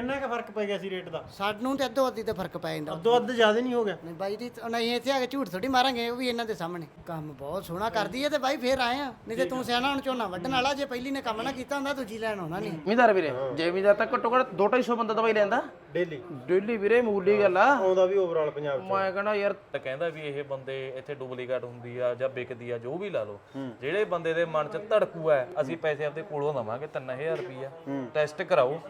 ਕਿੰਨਾ ਕੁ ਫ਼ਰਕ ਪੈ ਗਿਆ ਸੀ ਰੇਟ ਦਾ? ਸਾਨੂੰ ਤੇ ਅੱਧੋ ਅੱਧੀ ਤੇ ਫ਼ਰਕ ਪੈ ਜਾਂਦਾ। ਅੱਧੋ ਅੱਧ ਜ਼ਿਆਦਾ ਨਹੀਂ ਹੋ ਗਿਆ? ਨਹੀਂ ਬਾਈ ਦੀ ਨਹੀਂ ਇੱਥੇ ਆ ਕੇ ਝੂਠ ਥੋੜੀ ਮਾਰਾਂਗੇ ਉਹ ਵੀ ਇਹਨਾਂ ਦੇ ਸਾਹਮਣੇ। ਕੰਮ ਬਹੁਤ ਸੋਹਣਾ ਕਰਦੀ ਹੈ ਤੇ ਬਾਈ ਫੇਰ ਆਏ ਆ। ਨਹੀਂ ਤੇ ਤੂੰ ਸਿਆਣਾ ਹੁਣ ਝੋਨਾ ਵੱਢਣ ਵਾਲਾ ਜੇ ਪਹਿਲੀ ਨੇ ਕੰਮ ਨਾ ਕੀਤਾ ਹੁੰਦਾ ਦੂਜੀ ਲੈਣ ਆਉਣਾ ਨਹੀਂ। ਜ਼ਿਮੀਦਾਰ ਵੀਰੇ ਜ਼ਿਮੀਦਾਰ ਤਾਂ ਘੱਟੋ ਘੱਟ 2-250 ਬੰਦਾ ਦਵਾਈ ਲੈਂਦਾ। ਡੇਲੀ। ਡੇਲੀ ਵੀਰੇ ਮੂਲੀ ਗੱਲ ਆ। ਆਉਂਦਾ ਵੀ ਓਵਰਆਲ ਪੰਜਾਬ ਚ। ਮੈਂ ਕਹਿੰਦਾ ਯਾਰ ਤਾਂ ਕਹਿੰਦਾ ਵੀ ਇਹ ਬੰਦੇ ਇੱਥੇ ਡੁਪਲੀਕੇਟ ਹੁੰਦੀ ਆ ਜਾਂ ਵਿਕਦੀ ਆ ਜੋ ਵੀ ਲਾ ਲਓ। ਜਿਹੜੇ ਬੰਦੇ ਦੇ ਮਨ 'ਚ ਧੜਕੂ ਹੈ ਅਸੀਂ ਪੈਸੇ ਆਪਦੇ ਕੋਲੋਂ ਦਵਾਂਗੇ 3000 ਰੁਪਈਆ। ਟੈਸਟ ਕਰਾਓ।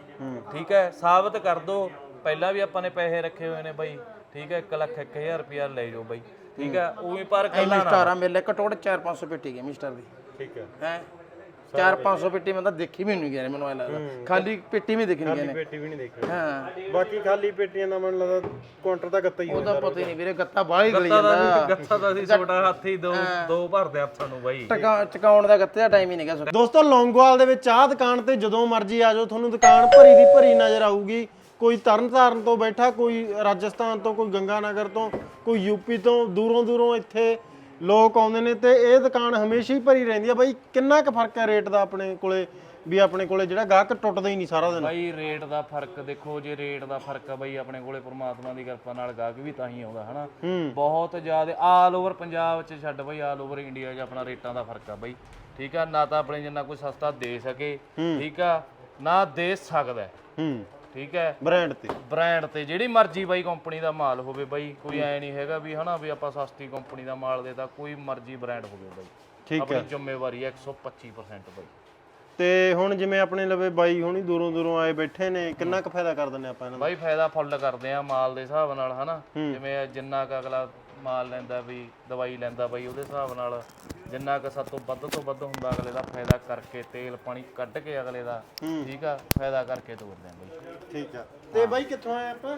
ਠੀਕ ਹੈ ਸਾਬਤ ਕਰ ਦਿਓ ਪਹਿਲਾਂ ਵੀ ਆਪਾਂ ਨੇ ਪੈਸੇ ਰੱਖੇ ਹੋਏ ਨੇ ਬਾਈ। ਠੀਕ ਹੈ 1 ਲੱਖ 1000 ਰੁਪਈਆ ਲੈ ਜਾਓ ਬਾਈ। ਠੀਕ ਹੈ ਉਹੀ ਪਰ ਕੱਲਾ ਨਾ ਸਟਾਰਾਂ ਮਿਲੇ ਘੱਟੋ ਘੱਟ 4-500 ਪੇਟੀ ਗਈ ਮਿਸਟਰ ਦੀ। ਠੀਕ ਹੈ। ਹੈ? 4-500 ਪੇਟੀ ਮੈਂ ਤਾਂ ਦੇਖੀ ਵੀ ਨਹੀਂ ਗਿਆ ਮੈਨੂੰ ਐ ਲੱਗਦਾ। ਖਾਲੀ ਪੇਟੀ ਵੀ ਦੇਖਣੀ ਗਏ ਨੇ। ਪੇਟੀ ਵੀ ਨਹੀਂ ਦੇਖੀ। ਹਾਂ। ਬਾਕੀ ਖਾਲੀ ਪੇਟੀਆਂ ਦਾ ਮੈਨੂੰ ਲੱਗਦਾ ਕਾਊਂਟਰ ਦਾ ਗੱਤਾ ਹੀ ਉਹਦਾ ਪਤਾ ਹੀ ਨਹੀਂ ਵੀਰੇ ਗੱਤਾ ਬਾਹਲੀ ਗਲੀ ਗੱਤਾ ਦਾ ਜਾਂਦਾ। ਗੱਤਾ ਦਾ ਸੀ ਛੋਟਾ ਹੱਥੀ ਦੋ ਦੋ ਭਰਦੇ ਹੱਥਾਂ ਨੂੰ ਬਾਈ। ਟਕਾ ਚਕਾਉਣ ਦਾ ਗੱਤੇ ਦਾ ਟਾਈਮ ਹੀ ਨਹੀਂ ਗਿਆ ਦੋਸਤੋ ਲੌਂਗੋਵਾਲ ਦੇ ਵਿੱਚ ਆਹ ਦੁਕਾਨ ਤੇ ਜਦੋਂ ਮਰਜ਼ੀ ਆ ਜਾਓ ਤੁਹਾਨੂੰ ਦੁਕਾਨ ਭਰੀ ਦੀ ਭਰੀ ਨਜ਼ਰ ਆਊਗੀ। ਕੋਈ ਤਰਨਤਾਰਨ ਤੋਂ ਬੈਠਾ ਕੋਈ ਰਾਜਸਥਾਨ ਤੋਂ ਕੋਈ ਗੰਗਾਨਗਰ ਤੋਂ ਕੋਈ ਯੂਪੀ ਤੋਂ ਦੂਰੋਂ ਦੂਰੋਂ ਇੱਥੇ ਲੋਕ ਆਉਂਦੇ ਨੇ ਤੇ ਇਹ ਦੁਕਾਨ ਹਮੇਸ਼ਾ ਹੀ ਭਰੀ ਰਹਿੰਦੀ ਆ। ਬਾਈ ਕਿੰਨਾ ਕੁ ਫ਼ਰਕ ਹੈ ਰੇਟ ਦਾ ਆਪਣੇ ਕੋਲੇ? ਵੀ ਆਪਣੇ ਕੋਲੇ ਜਿਹੜਾ ਗਾਹਕ ਟੁੱਟਦਾ ਹੀ ਨਹੀਂ ਸਾਰਾ ਦਿਨ। ਬਾਈ ਰੇਟ ਦਾ ਫ਼ਰਕ ਦੇਖੋ ਜੇ ਰੇਟ ਦਾ ਫ਼ਰਕ ਆ ਬਾਈ ਆਪਣੇ ਕੋਲੇ ਪ੍ਰਮਾਤਮਾ ਦੀ ਕਿਰਪਾ ਨਾਲ ਗਾਹਕ ਵੀ ਤਾਂ ਹੀ ਆਉਂਦਾ ਹਨਾ? ਬਹੁਤ ਜ਼ਿਆਦਾ ਆਲ ਓਵਰ ਪੰਜਾਬ ਚ ਛੱਡ ਬਾਈ ਆਲ ਓਵਰ ਇੰਡੀਆ 'ਚ ਆਪਣਾ ਰੇਟਾਂ ਦਾ ਫ਼ਰਕ ਆ ਬਾਈ। ਠੀਕ ਆ? ਨਾ ਤਾਂ ਆਪਣੇ ਜਿੰਨਾ ਕੋਈ ਸਸਤਾ ਦੇ ਸਕੇ ਠੀਕ ਆ? ਨਾ ਦੇ ਸਕਦਾ। ਹੈ। ਹੂੰ ਠੀਕ ਹੈ? ਬ੍ਰਾਂਡ ਤੇ। ਬ੍ਰਾਂਡ ਤੇ ਜਿਹੜੀ ਮਰਜ਼ੀ ਬਾਈ ਕੰਪਨੀ ਦਾ ਮਾਲ ਹੋਵੇ ਬਾਈ ਕੋਈ ਐ ਨਹੀਂ ਹੈਗਾ ਵੀ ਹਨਾ ਵੀ ਆਪਾਂ ਸਸਤੀ ਕੰਪਨੀ ਦਾ ਮਾਲ ਦੇਤਾ ਕੋਈ ਮਰਜ਼ੀ ਬ੍ਰਾਂਡ ਹੋਵੇ ਬਾਈ। ਠੀਕ ਆਪਣੀ ਜ਼ਿੰਮੇਵਾਰੀ ਹੈ 125% ਬਾਈ। ਤੇ ਹੁਣ ਜਿਵੇਂ ਆਪਣੇ ਲਵੇ ਬਾਈ ਹੁਣੀ ਦੂਰੋਂ ਦੂਰੋਂ ਆਏ ਬੈਠੇ ਨੇ ਕਿੰਨਾ ਕੁ ਫਾਇਦਾ ਕਰ ਦਿੰਨੇ ਆਪਾਂ ਇਹਨਾਂ ਦਾ? ਬਾਈ ਫਾਇਦਾ ਫੁੱਲ ਕਰਦੇ ਆ ਮਾਲ ਦੇ ਹਿਸਾਬ ਨਾਲ ਹਨਾ। ਜਿਵੇਂ ਜਿੰਨਾ ਕ ਅਗਲਾ ਮਾਲ ਲੈਂਦਾ ਵੀ ਦਵਾਈ ਲੈਂਦਾ ਬਾਈ ਉਹਦੇ ਹਿਸਾਬ ਨਾਲ ਜਿੰਨਾ ਕ ਸਭ ਤੋਂ ਵੱਧ ਤੋਂ ਵੱਧ ਹੁੰਦਾ ਅਗਲੇ ਦਾ ਫਾਇਦਾ ਕਰਕੇ ਤੇਲ ਪਾਣੀ ਕੱਢ ਕੇ ਅਗਲੇ ਦਾ ਠੀਕ ਆ? ਫਾਇਦਾ ਕਰਕੇ ਤੋਰਦੇ ਆ ਬਾਈ। ਠੀਕ ਆ। ਤੇ ਬਾਈ ਕਿੱਥੋਂ ਆਏ ਆਪਾਂ?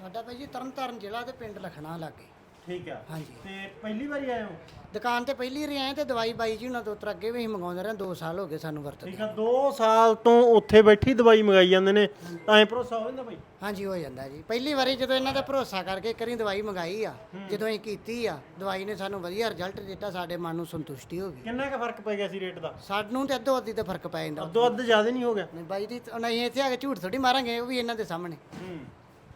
ਸਾਡਾ ਬਾਈ ਜੀ ਤਰਨਤਾਰਨ ਜ਼ਿਲ੍ਹਾ ਤੇ ਪਿੰਡ ਲਖਣਾ ਲਾਗੇ। ਠੀਕ ਆ। ਹਾਂਜੀ। ਤੇ ਪਹਿਲੀ ਵਾਰੀ ਆਏ ਹੋ? ਦੁਕਾਨ ਤੇ ਪਹਿਲੀ ਰੀ ਆਏ ਤੇ ਦਵਾਈ ਬਾਈ ਜੀ ਉਹਨਾਂ ਤੋਂ ਉੱਤਰ ਅੱਗੇ ਵੀ ਅਸੀਂ ਮੰਗਾਉਂਦੇ ਰਹੇ 2 ਸਾਲ ਹੋ ਗਏ ਸਾਨੂੰ ਵਰਤਦੇ ਠੀਕ ਆ 2 ਸਾਲ ਤੋਂ ਉੱਥੇ ਬੈਠੀ ਦਵਾਈ ਮੰਗਾਈ ਜਾਂਦੇ ਨੇ। ਐਂ ਭਰੋਸਾ ਹੋ ਜਾਂਦਾ ਬਾਈ? ਹਾਂਜੀ ਹੋ ਜਾਂਦਾ ਜੀ। ਪਹਿਲੀ ਵਾਰੀ ਜਦੋਂ ਇਹਨਾਂ ਦਾ ਭਰੋਸਾ ਕਰਕੇ ਕਰੀ ਦਵਾਈ ਮੰਗਾਈ ਆ ਜਦੋਂ ਅਸੀਂ ਕੀਤੀ ਆ ਦਵਾਈ ਨੇ ਸਾਨੂੰ ਵਧੀਆ ਰਿਜ਼ਲਟ ਦਿੱਤਾ ਸਾਡੇ ਮਨ ਨੂੰ ਸੰਤੁਸ਼ਟੀ ਹੋ ਗਈ। ਕਿੰਨਾ ਕੁ ਫ਼ਰਕ ਪੈ ਗਿਆ ਸੀ ਰੇਟ ਦਾ? ਸਾਨੂੰ ਤੇ ਅੱਧੋ ਅੱਧੀ ਤੇ ਫ਼ਰਕ ਪੈ ਜਾਂਦਾ। ਅੱਧੋ ਅੱਧ ਜ਼ਿਆਦਾ ਨਹੀਂ ਹੋ ਗਿਆ? ਨਹੀਂ ਬਾਈ ਦੀ ਨਹੀਂ ਇੱਥੇ ਆ ਕੇ ਝੂਠ ਥੋੜੀ ਮਾਰਾਂਗੇ ਉਹ ਵੀ ਇਹਨਾਂ ਦੇ ਸਾਹਮਣੇ। ਹੂੰ।